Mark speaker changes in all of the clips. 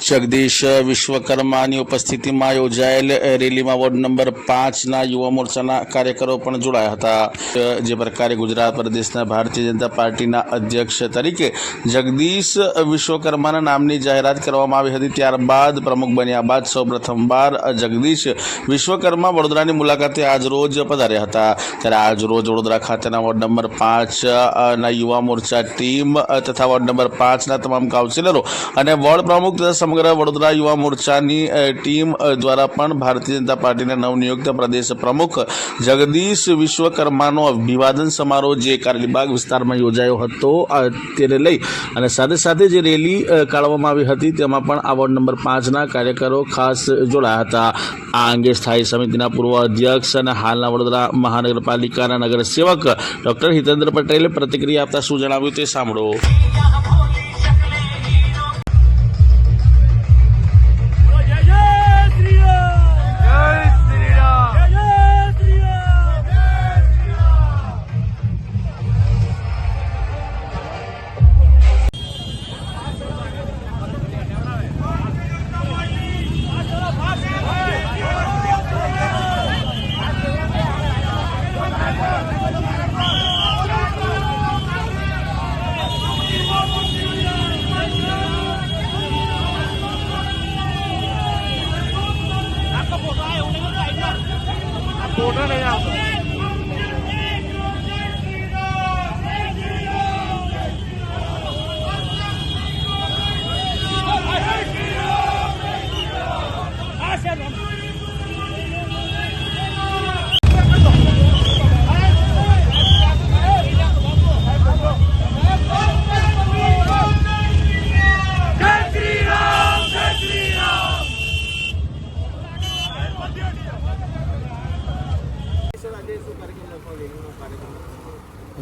Speaker 1: જગદીશ વિશ્વકર્માની ઉપસ્થિતિમાં યોજાયેલ રેલીમાં વોર્ડ નંબર પાંચના યુવા મોરચાના કાર્યકરો પણ જોડાયા હતા. જે પ્રકારે ગુજરાત પ્રદેશના ભારતીય જનતા પાર્ટીના અધ્યક્ષ તરીકે જગદીશ વિશ્વકર્માના નામની જાહેરાત કરવામાં આવી હતી. ત્યારબાદ પ્રમુખ બન્યા બાદ સૌ પ્રથમવાર જગદીશ વિશ્વકર્મા વડોદરાની મુલાકાતે આજરોજ પધાર્યા હતા. ત્યારે આજરોજ વડોદરા ખાતેના વોર્ડ નંબર પાંચના યુવા મોરચા ટીમ તથા વોર્ડ નંબર પાંચના તમામ કાઉન્સિલરો અને વોર્ડ પ્રમુખ તથા સમગ્ર વડોદરા યુવા મોરચાની ટીમ દ્વારા પણ ભારતીય જનતા પાર્ટીના નવનિયુક્ત પ્રદેશ પ્રમુખ જગદીશ વિશ્વકર્માનો અભિવાદન સમારોહ જે કારેલીબાગ વિસ્તારમાં યોજાયો હતો તેને લઈ અને સાથે સાથે જે રેલી કાઢવામાં આવી હતી તેમાં પણ આ વોર્ડ નંબર પાંચના કાર્યકરો ખાસ જોડાયા હતા. આ અંગે સ્થાયી સમિતિના પૂર્વ અધ્યક્ષ અને હાલના વડોદરા મહાનગરપાલિકાના નગરસેવક ડોક્ટર હિતેન્દ્ર પટેલે પ્રતિક્રિયા આપતા શું જણાવ્યું તે સાંભળો.
Speaker 2: một nữa đây nào Hadi canım.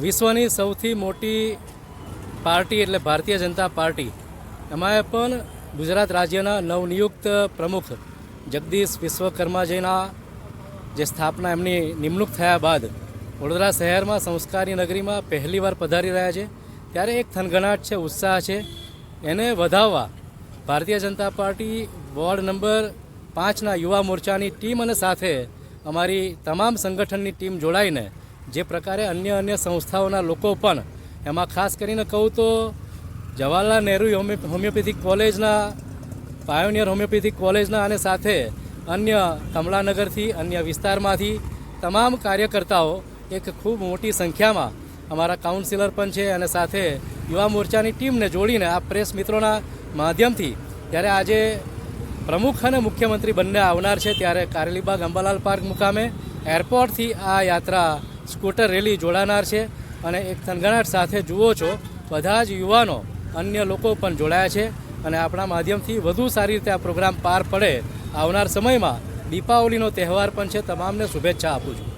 Speaker 3: વિશ્વની સૌથી મોટી પાર્ટી એટલે ભારતીય જનતા પાર્ટી. એમાં પણ ગુજરાત રાજ્યના નવનિયુક્ત પ્રમુખ જગદીશ વિશ્વકર્માજીના જે સ્થાપના એમની નિમણૂક થયા બાદ વડોદરા શહેરમાં સંસ્કારી નગરીમાં પહેલીવાર પધારી રહ્યા છે. ત્યારે એક થનગનાટ છે, ઉત્સાહ છે. એને વધાવવા Bharatiya Janata party ward number પાંચના યુવા મોરચાની ટીમ અને સાથે અમારી તમામ સંગઠનની ટીમ જોડાઈને જે પ્રકારે અન્ય અન્ય સંસ્થાઓના લોકો પણ, એમાં ખાસ કરીને કહું તો જવાહરલાલ નહેરુ હોમિયોપેથિક કોલેજના, પાયોનિયર હોમિયોપેથિક કોલેજના અને સાથે અન્ય કમલાનગરથી અન્ય વિસ્તારમાંથી તમામ કાર્યકર્તાઓ, એક ખૂબ મોટી સંખ્યામાં અમારા કાઉન્સિલર પણ છે અને સાથે યુવા મોરચાની ટીમને જોડીને આ પ્રેસ મિત્રોના માધ્યમથી, ત્યારે આજે પ્રમુખ અને મુખ્યમંત્રી બંને આવનાર છે ત્યારે કારેલીબાગ અંબાલાલ પાર્ક મુકામે એરપોર્ટથી આ યાત્રા સ્કૂટર રેલી જોડાનાર છે અને એક થનગણાટ સાથે જુઓ છો, બધા જ યુવાનો અન્ય લોકો પણ જોડાયા છે અને આપણા માધ્યમથી વધુ સારી રીતે આ પ્રોગ્રામ પાર પડે આવનાર સમયમાં દીપાવલીનો તહેવાર પણ છે. તમામને શુભેચ્છા આપું છું.